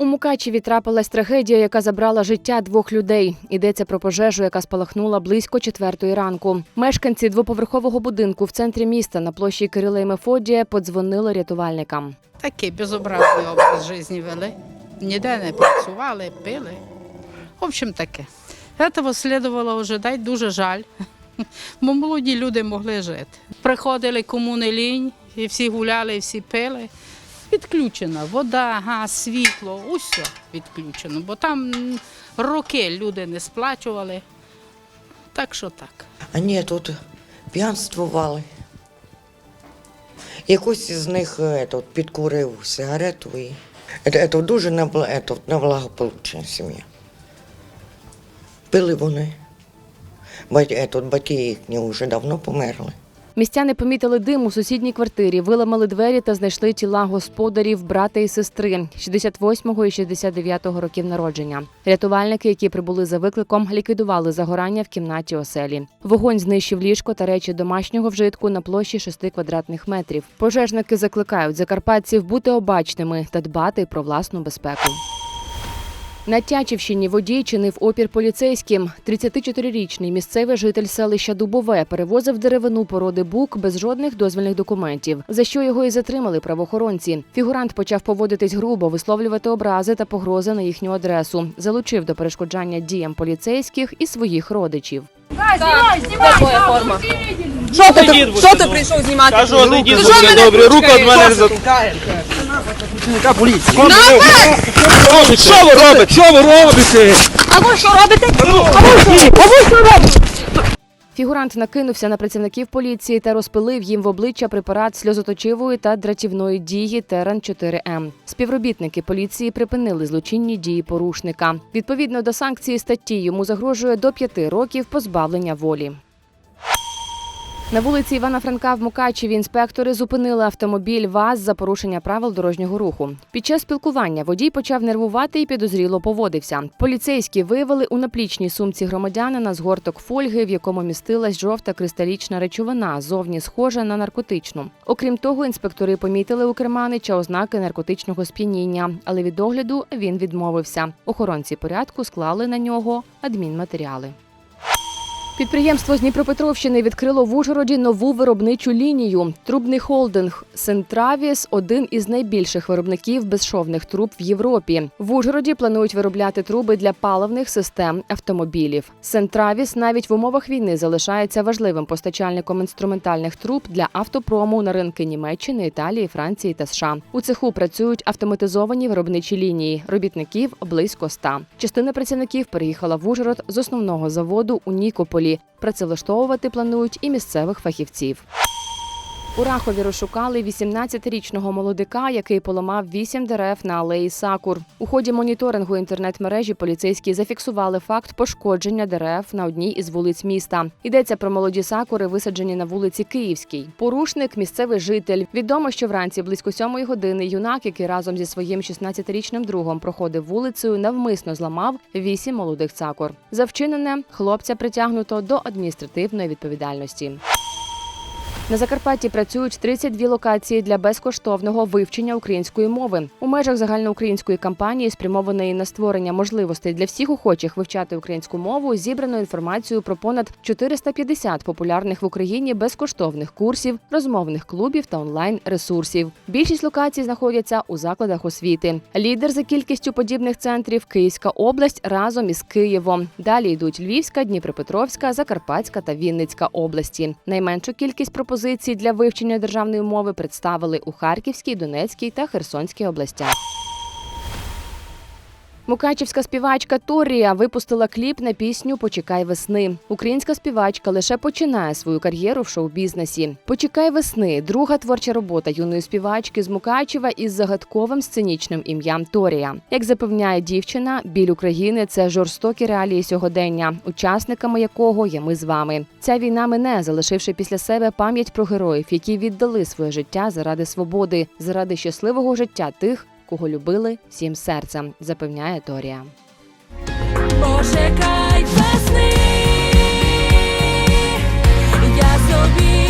У Мукачеві трапилась трагедія, яка забрала життя двох людей. Йдеться про пожежу, яка спалахнула близько четвертої ранку. Мешканці двоповерхового будинку в центрі міста на площі Кирила і Мефодія подзвонили рятувальникам. Такий безобразний образ життя вели. Ніде не працювали, пили. В общем, таке. Этого слідувало ожидати, дуже жаль. Бо молоді люди могли жити. Приходили кому не лінь, і всі гуляли, і всі пили. Відключена вода, газ, світло, усе відключено. Бо там роки люди не сплачували. Так що так. Вони тут п'янствували. Якось із них е, етот, підкурив сигарету і Ето- ето дуже на, на благополучна сім'я. Пили вони. Батьки їхні вже давно померли. Містяни помітили дим у сусідній квартирі, виламали двері та знайшли тіла господарів, брата і сестри 68-го і 69-го років народження. Рятувальники, які прибули за викликом, ліквідували загорання в кімнаті оселі. Вогонь знищив ліжко та речі домашнього вжитку на площі 6 квадратних метрів. Пожежники закликають закарпатців бути обачними та дбати про власну безпеку. На Тячівщині водій чинив опір поліцейським. 34-річний місцевий житель селища Дубове перевозив деревину породи бук без жодних дозвільних документів, за що його і затримали правоохоронці. Фігурант почав поводитись грубо, висловлювати образи та погрози на їхню адресу. Залучив до перешкоджання діям поліцейських і своїх родичів. Форма? Що ти, що ти прийшов знімати? Кажу, Руки. пускаєш? від мене Що не за- ти тікаєш? Що ви робите? Що ви робите? А ви що робите? А ви що? А ви що робите? Фігурант накинувся на працівників поліції та розпилив їм в обличчя препарат сльозоточивої та дратівної дії Теран 4 м Співробітники поліції припинили злочинні дії порушника. Відповідно до санкції статті йому загрожує до п'яти років позбавлення волі. На вулиці Івана Франка в Мукачеві інспектори зупинили автомобіль ВАЗ за порушення правил дорожнього руху. Під час спілкування водій почав нервувати і підозріло поводився. Поліцейські виявили у наплічній сумці громадянина згорток фольги, в якому містилась жовта кристалічна речовина, зовні схожа на наркотичну. Окрім того, інспектори помітили у керманича ознаки наркотичного сп'яніння, але від огляду він відмовився. Охоронці порядку склали на нього адмінматеріали. Підприємство з Дніпропетровщини відкрило в Ужгороді нову виробничу лінію. Трубний холдинг Сентравіс один із найбільших виробників безшовних труб в Європі. В Ужгороді планують виробляти труби для паливних систем автомобілів. Сентравіс навіть в умовах війни залишається важливим постачальником інструментальних труб для автопрому на ринки Німеччини, Італії, Франції та США. У цеху працюють автоматизовані виробничі лінії. Робітників близько ста. Частина працівників переїхала в Ужгород з основного заводу у Нікополі. Працевлаштовувати планують і місцевих фахівців. У Рахові розшукали 18-річного молодика, який поламав 8 дерев на алеї Сакур. У ході моніторингу інтернет-мережі поліцейські зафіксували факт пошкодження дерев на одній із вулиць міста. Йдеться про молоді сакури, висаджені на вулиці Київській. Порушник місцевий житель. Відомо, що вранці близько сьомої години юнак, який разом зі своїм 16-річним другом проходив вулицею, навмисно зламав 8 молодих цакур. За вчинене хлопця притягнуто до адміністративної відповідальності. На Закарпатті працюють 32 локації для безкоштовного вивчення української мови у межах загальноукраїнської кампанії, спрямованої на створення можливостей для всіх охочих вивчати українську мову. Зібрано інформацію про понад 450 популярних в Україні безкоштовних курсів, розмовних клубів та онлайн ресурсів. Більшість локацій знаходяться у закладах освіти. Лідер за кількістю подібних центрів Київська область разом із Києвом. Далі йдуть Львівська, Дніпропетровська, Закарпатська та Вінницька області. Найменшу кількість пропозицій для вивчення державної мови представили у Харківській, Донецькій та Херсонській областях. Мукачівська співачка Торія випустила кліп на пісню Почекай весни. Українська співачка лише починає свою кар'єру в шоу-бізнесі. Почекай весни друга творча робота юної співачки з Мукачева із загадковим сценічним ім'ям Торія. Як запевняє дівчина, біль України це жорстокі реалії сьогодення, учасниками якого є ми з вами. Ця війна мене, залишивши після себе пам'ять про героїв, які віддали своє життя заради свободи, заради щасливого життя тих, кого любили всім серцем, запевняє Торія. Почекай весни, я собі